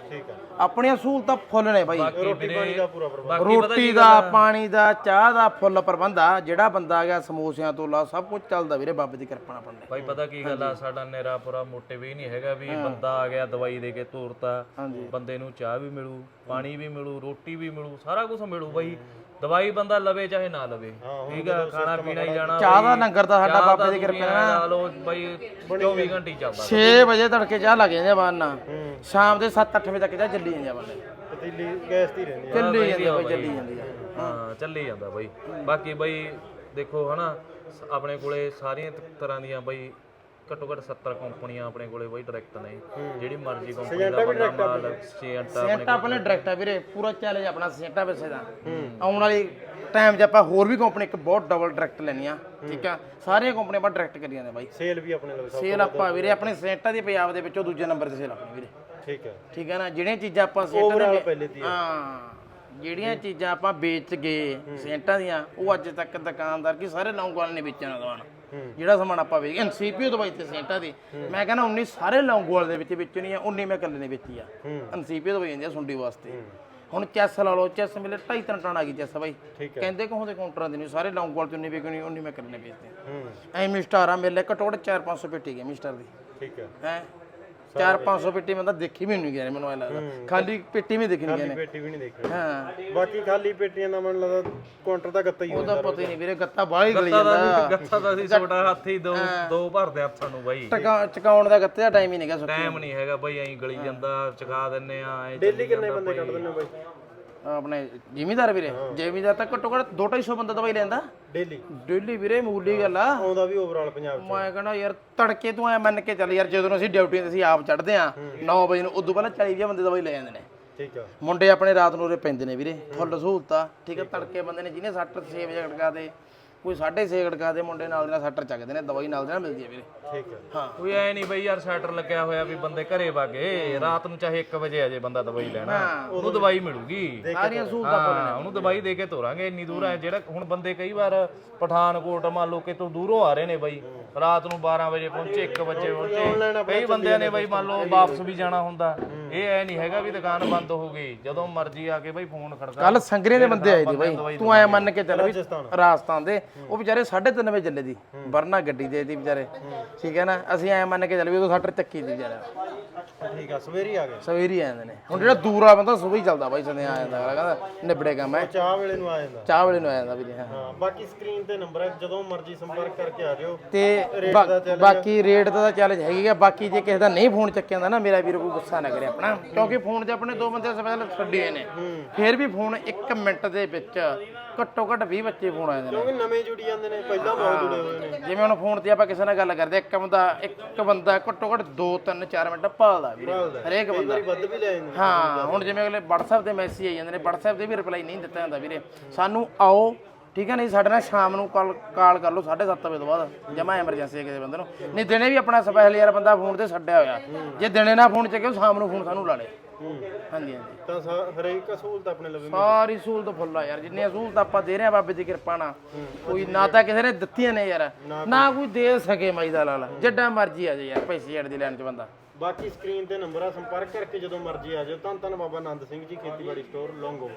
ਠੀਕ ਹੈ। ਆਪਣੀਆਂ ਸਹੂਲਤਾਂ ਫੁੱਲ ਨੇ ਬਾਈ। ਰੋਟੀ ਪਾਣੀ ਦਾ ਪੂਰਾ ਪ੍ਰਬੰਧ। ਬਾਕੀ ਪਤਾ ਰੋਟੀ ਦਾ ਪਾਣੀ ਦਾ ਚਾਹ ਦਾ ਫੁੱਲ ਪ੍ਰਬੰਧ ਆ। ਜਿਹੜਾ ਬੰਦਾ ਆ ਗਿਆ ਸਮੋਸਿਆਂ ਤੋਂ ਲਾ ਸਭ ਕੁਝ ਚੱਲਦਾ ਵੀਰੇ ਬਾਬੇ ਦੀ ਕਿਰਪਾ ਨਾਲ ਬੰਦੇ ਭਾਈ ਪਤਾ ਕੀ ਗੱਲ ਆ? ਸਾਡਾ ਨੇਰਾ ਪੂਰਾ ਮੋਟਿਵ ਹੀ ਨਹੀਂ ਹੈਗਾ ਵੀ ਬੰਦਾ ਆ ਗਿਆ ਦਵਾਈ ਦੇ ਕੇ ਤੋਰਤਾ। ਬੰਦੇ ਨੂੰ ਚਾਹ ਵੀ ਮਿਲੂ ਪਾਣੀ ਵੀ ਮਿਲੂ ਰੋਟੀ ਵੀ ਮਿਲੂ ਸਾਰਾ ਕੁਝ ਮਿਲੂ ਬਾਈ। ਦਵਾਈ ਬੰਦਾ ਲਵੇ ਚਾਹੇ ਨਾ ਲਵੇ। ਠੀਕ ਆ ਖਾਣਾ ਪੀਣਾ ਹੀ ਜਾਣਾ ਚਾਹ ਦਾ। ਲੰਗਰ ਤਾਂ ਸਾਡਾ ਬਾਬੇ ਦਾ ਕਿਰਪਾ ਨਾਲ। ਲਾ ਲਓ ਬਾਈ 24 ਘੰਟੇ ਚੱਲਦਾ। 6 ਵਜੇ ਤੜਕੇ ਚਾਹ ਲੱਗ ਜਾਂਦੇ ਆ ਬਾਨਾ ਸ਼ਾਮ ਦੇ 7-8 ਵਜੇ ਤੱਕ ਚਾਹ ਚੱਲੀ ਜਾਂਦੀ ਆ ਬੰਦੇ ਪਤੀਲੀ ਗੈਸ ਦੀ ਰਹਿੰਦੀ ਹੈ ਚੱਲੀ ਜਾਂਦੀ ਆ ਬਾਈ ਚੱਲੀ ਜਾਂਦੀ ਆ। ਹਾਂ ਚੱਲੀ ਜਾਂਦਾ ਬਾਈ। ਬਾਕੀ ਬਾਈ ਦੇਖੋ ਹਨਾ ਆਪਣੇ ਕੋਲੇ ਸਾਰੀਆਂ ਤਰ੍ਹਾਂ ਦੀਆਂ ਬਾਈ ਘੱਟੋ ਘੱਟ 70 ਕੰਪਨੀਆਂ ਆਪਣੇ ਕੋਲੇ ਬਾਈ ਡਾਇਰੈਕਟ ਨੇ। ਜਿਹੜੀ ਮਰਜ਼ੀ ਕੰਪਨੀ ਦਾ ਬੰਦਾ ਮਾਲ ਸੇਂਟਾ ਆਪਣੇ ਸੈਂਟਾ ਆਪਣੇ ਡਾਇਰੈਕਟ ਆ ਵੀਰੇ ਪੂਰਾ ਚੈਲੰਜ ਆਪਣਾ ਸੈਂਟਾ ਪੈਸੇ ਦਾ। ਆਉਣ ਵਾਲੀ ਟਾਈਮ 'ਚ ਆਪਾਂ ਹੋਰ ਵੀ ਕੰਪਨੀ ਇੱਕ ਬਹੁਤ ਡਬਲ ਡਾਇਰੈਕਟ ਲੈਣੀ ਆ ਠੀਕ ਆ? ਸਾਰੀਆਂ ਕੰਪਨੀਆਂ ਆਪਾਂ ਡਾਇਰੈਕਟ ਕਰੀ ਜਾਂਦੇ ਬਾਈ। ਸੇਲ ਵੀ ਆਪਣੇ ਸਭ ਸੇਲ ਆਪਾਂ ਵੀਰੇ ਆਪਣੇ ਸੈਂਟਾ ਦੀ ਪੰਜਾਬ ਦੇ ਵਿੱਚੋਂ ਦੂਜੇ ਨੰਬਰ ਤੇ ਸੇਲ ਆਪਣੀ ਵੀਰੇ। ਠੀਕ ਹੈ ਠੀਕ ਹੈ ਨਾ? ਜਿਹੜੀਆਂ ਚੀਜ਼ਾਂ ਆਪਾਂ ਸੈਂਟਾਂ ਦੇ ਪਹਿਲੇ ਦੀ ਹਾਂ। ਜਿਹੜੀਆਂ ਚੀਜ਼ਾਂ ਆਪਾਂ ਵੇਚ ਗਏ ਸੈਂਟਾਂ ਦੀਆਂ ਉਹ ਅੱਜ ਤੱਕ ਦੁਕਾਨਦਾਰ ਕੀ ਸਾਰੇ ਲੌਂਗੋਵਾਲ ਨੇ ਵੇਚਣਾ ਦਵਾਨ ਜਿਹੜਾ ਸਮਾਨ ਆਪਾਂ ਵੇਚ ਐਨਸੀਪੀਓ ਦਵਾਈ ਤੇ ਸੈਂਟਾਂ ਦੀ। ਮੈਂ ਕਹਿੰਦਾ 19 ਸਾਰੇ ਲੌਂਗੋਵਾਲ ਦੇ ਵਿੱਚ ਵੇਚਣੀ ਆ 19 ਮੈਂ ਇਕੱਲੇ ਨੇ ਵੇਚੀ ਆ। ਐਨਸੀਪੀਓ ਦਵਾਈ ਜਾਂਦੀ ਆ ਸੁੰਡੀ ਵਾਸਤੇ। ਹੁਣ ਚੈਸ ਲਾ ਲਓ ਚੈਸ ਮਿਲੇ 2.5 3 ਟਨ ਆ ਗਈ ਚੈਸ ਬਾਈ। ਕਹਿੰਦੇ ਕਹੋਂ ਦੇ ਕਾਊਂਟਰਾਂ ਦੇ ਨਹੀਂ ਸਾਰੇ ਲੌਂਗੋਵਾਲ ਤੋਂ ਨਹੀਂ ਵਿਕਣੀ 19 ਮੈਂ ਇਕੱਲੇ ਨੇ ਵੇਚਦੇ ਹੂੰ। ਐਵੇਂ ਸਟਾਰ ਆ ਮੇਲੇ ਘੱਟੋ ਘੱਟ 4 500 ਪੇਟੀ ਗਈ ਮਿਸਟਰ ਦੀ। ਠੀਕ ਹੈ। ਹੈ? 4-500 ਪੇਟੀ ਮੈਂ ਤਾਂ ਦੇਖੀ ਵੀ ਨਹੀਂ ਗਿਆ ਮੈਨੂੰ ਐ ਲੱਗਦਾ। ਖਾਲੀ ਪੇਟੀ ਵੀ ਦੇਖਣੀ ਗਿਆ ਨੇ ਪੇਟੀ ਵੀ ਨਹੀਂ ਦੇਖਣੀ। ਹਾਂ। ਬਾਕੀ ਖਾਲੀ ਪੇਟੀਆਂ ਦਾ ਮੈਨੂੰ ਲੱਗਦਾ ਕਾਊਂਟਰ ਦਾ ਗੱਤਾ ਹੀ ਉਹਦਾ ਪਤਾ ਹੀ ਨਹੀਂ ਵੀਰੇ ਗੱਤਾ ਬਾਹਲੀ ਗਲੀ ਗੱਤਾ ਦਾ ਜਾਂਦਾ। ਗੱਤਾ ਦਾ ਸੀ ਛੋਟਾ ਹੱਥ ਹੀ ਦੋ ਦੋ ਭਰਦੇ ਹੱਥਾਂ ਨੂੰ ਬਾਈ। ਟਕਾ ਚਕਾਉਣ ਦਾ ਗੱਤੇ ਦਾ ਟਾਈਮ ਹੀ ਨਹੀਂ ਗਿਆ ਸੁੱਕੀ। ਟਾਈਮ ਨਹੀਂ ਹੈਗਾ ਬਾਈ ਐਂ ਗਲੀ ਜਾਂਦਾ ਚਕਾ ਦਿੰਨੇ ਆ ਡੇਲੀ ਕਿੰਨੇ ਬੰਦੇ ਕੱਢ ਹੋ ਬਾਈ? ਆਪਣੇ ਜ਼ਿਮੀਦਾਰ ਵੀਰੇ ਜ਼ਿਮੀਦਾਰ ਤਾਂ ਘੱਟੋ ਘੱਟ 2-250 ਬੰਦਾ ਦਵਾਈ ਲੈਂਦਾ। ਡੇਲੀ। ਡੇਲੀ ਵੀਰੇ ਮੂਲੀ ਗੱਲ ਆ। ਆਉਂਦਾ ਵੀ ਓਵਰਆਲ ਪੰਜਾਬ ਚ। ਮੈਂ ਕਹਿੰਦਾ ਯਾਰ ਤੜਕੇ ਤੋਂ ਐ ਮੰਨ ਕੇ ਚੱਲ ਯਾਰ ਜਦੋਂ ਅਸੀਂ ਡਿਊਟੀ ਤੇ ਅਸੀਂ ਆਪ ਚੜਦੇ ਆ 9 ਵਜੇ ਨੂੰ ਉਦੋਂ ਪਹਿਲਾਂ 40 ਬੰਦੇ ਦਵਾਈ ਲੈ ਜਾਂਦੇ ਨੇ। ਠੀਕ ਆ। ਮੁੰਡੇ ਆਪਣੇ ਰਾਤ ਨੂੰ ਉਰੇ ਪੈਂਦੇ ਨੇ ਵੀਰੇ। ਫੁੱਲ ਸਹੂਲਤਾਂ ਠੀਕ ਹੈ ਤੜਕੇ ਬੰਦੇ ਨੇ ਜਿਹਨੇ 6 6 ਵਜੇ ਖੜਕਾ ਦੇ ਕੋਈ 6:30 ਖੜਕਾ ਦੇ ਮੁੰਡੇ ਨਾਲ ਦੇ ਨਾਲ ਸੱਟਰ ਚੱਕਦੇ ਨੇ ਦਵਾਈ ਨਾਲ ਦੇ ਨਾਲ ਮਿਲਦੀ ਹੈ ਵੀਰੇ। ਠੀਕ ਹੈ। ਹਾਂ। ਕੋਈ ਐ ਨਹੀਂ ਬਈ ਯਾਰ ਸ਼ਟਰ ਲੱਗਿਆ ਹੋਇਆ ਵੀ ਬੰਦੇ ਘਰੇ ਵਾਗੇ ਰਾਤ ਨੂੰ ਚਾਹੇ 1 ਵਜੇ ਆ ਜੇ ਬੰਦਾ ਦਵਾਈ ਲੈਣਾ। ਉਹਨੂੰ ਦਵਾਈ ਮਿਲੂਗੀ। ਸਾਰੀਆਂ ਸਹੂਲਤਾਂ ਹਾਂ ਉਹਨੂੰ ਦਵਾਈ ਦੇ ਕੇ ਤੋਰਾਂਗੇ ਇੰਨੀ ਦੂਰ ਹੈ। ਜਿਹੜਾ ਹੁਣ ਬੰਦੇ ਕਈ ਵਾਰ ਪਠਾਨਕੋਟ ਮੰਨ ਲਓ ਕਿਤੋਂ ਦੂਰੋਂ ਆ ਰਹੇ ਨੇ ਬਾਈ ਰਾਤ ਨੂੰ 12 ਵਜੇ ਪਹੁੰਚੇ 1 ਵਜੇ ਪਹੁੰਚੇ। ਕਈ ਬੰਦਿਆਂ ਨੇ ਬਾਈ ਮੰਨ ਲਓ ਵਾਪਸ ਵੀ ਜਾਣਾ ਹੁੰਦਾ। ਇਹ ਐ ਨਹੀਂ ਹੈਗਾ ਵੀ ਦੁਕਾਨ ਬੰਦ ਹੋ ਗਈ ਜਦੋਂ ਮਰਜ਼ੀ ਆ ਕੇ ਬਾਈ ਫੋਨ ਖੜਕਾ। ਕੱਲ ਸੰਗਰੇ ਦੇ ਬੰਦੇ ਆਏ ਸੀ ਬਾਈ। ਤੂੰ ਐ ਮੰਨ ਕੇ ਚੱਲ ਵੀ। ਰਾਜਸਥਾਨ ਦੇ ਉਹ ਵਿਚਾਰੇ 3:30 ਵਜੇ ਚੱਲੇ ਦੀ ਵਰਨਾ ਗੱਡੀ ਦੇ ਦੀ ਵਿਚਾਰੇ। ਠੀਕ ਹੈ ਨਾ? ਅਸੀਂ ਐ ਮੰਨ ਕੇ ਚੱਲ ਵੀ ਉਦੋਂ ਸੱਟਰ ਚੱਕੀ ਦੀ ਵਿਚਾਰਾ। ਠੀਕ ਆ ਸਵੇਰੀ ਆ ਗਏ। ਸਵੇਰੀ ਆ ਜਾਂਦੇ ਨੇ। ਹੁਣ ਜਿਹੜਾ ਦੂਰ ਆ ਬੰਦਾ ਸਵੇਰ ਹੀ ਚੱਲਦਾ ਬਾਈ ਸਨੇ ਆ ਜਾਂਦਾ ਅਗਲਾ ਕਹਿੰਦਾ ਨਿਬੜੇ ਕੰਮ ਹੈ। ਚਾਹ ਵੇਲੇ ਨੂੰ ਆ ਜਾਂਦਾ। ਚਾਹ ਵੇਲੇ ਨੂੰ ਆ ਜਾਂਦਾ ਵੀਰੇ ਹਾਂ। ਬਾਕੀ ਸਕਰੀਨ ਤੇ ਨੰਬਰ ਹੈ ਜਦੋਂ ਮਰਜ਼ੀ ਸੰਪਰਕ ਕਰਕੇ ਆ ਜਿਓ। ਤੇ ਬਾਕੀ ਰੇਟ ਦਾ ਤਾਂ ਚੈਲੰਜ ਹੈਗੀ ਆ। ਬਾਕੀ ਜੇ ਕਿਸੇ ਦਾ ਨਹੀਂ ਫੋਨ ਚੱਕਿਆ ਜਾਂਦਾ ਨਾ ਮੇਰਾ ਵੀਰ ਕੋਈ ਗੁੱਸਾ ਨਾ ਕਰੇ ਆਪਣਾ। ਕਿਉਂਕਿ ਫੋਨ 'ਚ ਆਪਣੇ ਦੋ ਬੰਦੇ ਸਪੈਸ਼ਲ ਛੱਡੇ ਨੇ। ਫਿਰ ਵੀ ਫੋਨ 1 ਮਿੰਟ ਦੇ ਵਿੱਚ ਘੱਟੋ ਘੱਟ 20 ਬੱਚੇ ਫੋਨ ਆ ਜਾਂਦੇ ਨੇ। ਕਿਉਂਕਿ ਨਵੇਂ ਜੁੜੀ ਜਾਂਦੇ ਨੇ ਪਹਿਲਾਂ ਬਹੁਤ ਜੁੜੇ ਹੋਏ ਨੇ। ਜਿਵੇਂ ਹੁਣ ਫੋਨ ਤੇ ਆਪਾਂ ਕਿਸੇ ਨਾਲ ਗੱਲ ਕਰਦੇ ਇੱਕ ਬੰਦਾ ਇੱਕ ਬੰਦਾ ਘੱਟੋ ਘੱਟ 2 3 4 ਮਿੰਟ ਭਾਲਦਾ ਵੀਰੇ ਹਰੇਕ ਬੰਦਾ। ਵਾਰੀ ਵੱਧ ਵੀ ਲੈ ਜਾਂਦੇ ਨੇ। ਹਾਂ ਹੁਣ ਜਿਵੇਂ ਅਗਲੇ WhatsApp ਤੇ ਮੈਸੇਜ ਆਈ ਜਾਂਦੇ ਨੇ WhatsApp ਤੇ ਵੀ ਰਿਪਲਾਈ ਨਹੀਂ ਦਿੱਤਾ ਜਾਂਦਾ ਵੀਰੇ। ਸਾਨੂੰ ਆਓ ਠੀਕ ਹੈ ਨਹੀਂ ਸਾਡੇ ਨਾਲ ਸ਼ਾਮ ਨੂੰ ਕਾਲ ਕਾਲ ਕਰ ਲਓ 7:30 ਵਜੇ ਤੋਂ ਬਾਅਦ ਜਮਾ ਐਮਰਜੈਂਸੀ ਹੈ ਕਿਸੇ ਬੰਦੇ ਨੂੰ। ਨਹੀਂ ਦਿਨੇ ਵੀ ਆਪਣਾ ਸਪੈਸ਼ਲ ਯਾਰ ਬੰਦਾ ਫੋਨ ਤੇ ਛੱਡਿਆ ਹੋਇਆ। ਜੇ ਦਿਨੇ ਨਾ ਫੋਨ ਚੱਕਿਓ ਸ਼ਾਮ ਨੂੰ ਫੋਨ ਸਾਨੂੰ ਲਾ ਲੇ। ਹਾਂਜੀ ਹਾਂਜੀ। ਤਾਂ ਸਾ- ਹਰੇਕ ਸਹੂਲਤ ਆਪਣੇ ਲਵੇ ਸਾਰੀ ਸਹੂਲਤ ਫੁੱਲ ਆ ਯਾਰ ਜਿੰਨੀਆਂ ਸਹੂਲਤਾਂ ਆਪਾਂ ਦੇ ਰਹੇ ਆ ਬਾਬੇ ਦੀ ਕਿਰਪਾ ਨਾਲ ਕੋਈ ਨਾ ਤਾਂ ਕਿਸੇ ਨੇ ਦਿੱਤੀਆਂ ਨੇ ਯਾਰ ਨਾ ਕੋਈ ਦੇ ਸਕੇ ਮਾਈ ਦਾ ਲਾਲ ਜਿੱਡਾ ਮਰਜ਼ੀ ਆ ਯਾਰ ਪੈਸੇ ਦੀ ਲੈਣ ਚ ਬੰਦਾ। ਬਾਕੀ ਸਕਰੀਨ ਤੇ ਨੰਬਰ ਆ ਸੰਪਰਕ ਕਰਕੇ ਜਦੋਂ ਮਰਜ਼ੀ ਆ ਜਾਓ ਧੰਨ ਧੰਨ ਬਾਬਾ ਆਨੰਦ ਸਿੰਘ ਜੀ ਖੇਤੀਬਾੜੀ ਸਟੋਰ ਲੌਂਗੋ